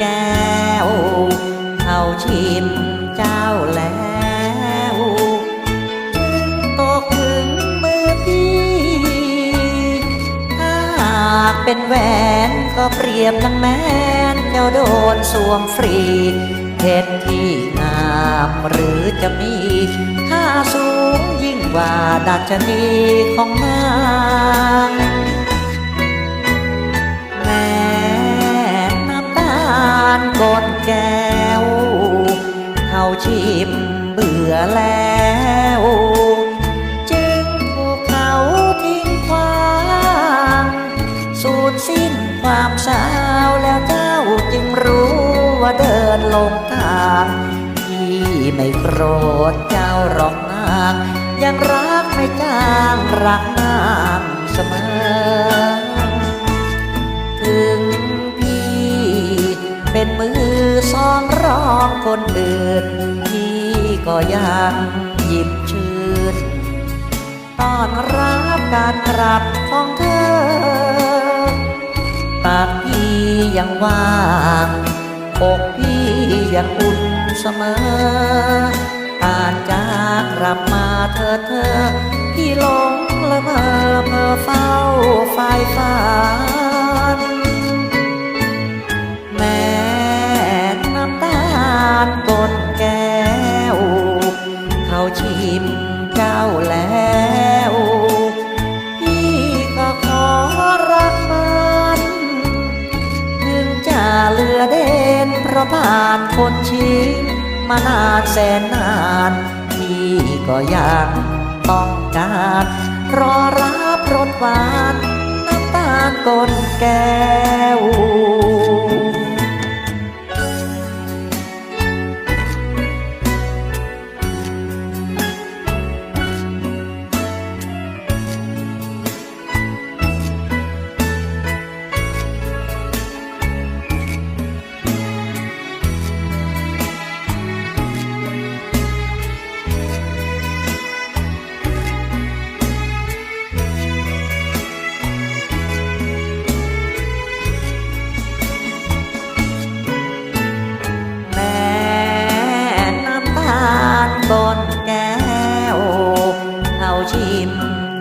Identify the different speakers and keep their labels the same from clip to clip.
Speaker 1: แก้ว เขาชิมเจ้าแล้วตกถึงมือพี่ ถ้าเป็นแหวนก็เปรียบดังแมนเจ้าโดนสวมฟรีเพชรที่งามหรือจะมีค่าสูงยิ่งกว่าดัชนีของนาง แล้ว จึงถูกเขาทิ้งควางสูญสิ้นความสาวแล้วเจ้าจึงรู้ว่าเดินลงทางที่ไม่โกรธเจ้าหรอกนางยังรักไม่จางรักนางเสมอถึงพี่เป็นมือสองรองคนอื่น ก็ยังหยิบชื่นตอนรับการกลับของเธอ ปากพี่ยังว่างอกพี่ยังอุ่นเสมอการจากกลับมาเธอเธอ พี่หลงละเมอเมื่อเฝ้าไฟฝัน ชิมเจ้าแล้วพี่ก็ขอรักมันถึงจะเหลือเด่นเพราะผ่านคนชิมมานานแสนนานพี่ก็ยังต้องการรอรับรสหวานน้ำตาลกนแก้ว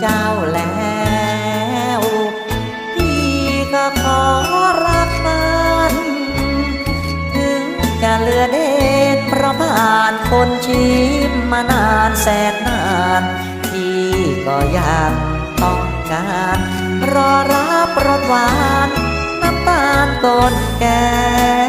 Speaker 1: เจ้าแล้วพี่ก็ขอรักมันถึงจะเลือเด่นเพราะผ่านคนชิมมานานแสนนานพี่ก็ยังต้องการ รอรับรสหวานน้ำตาลก้นแก้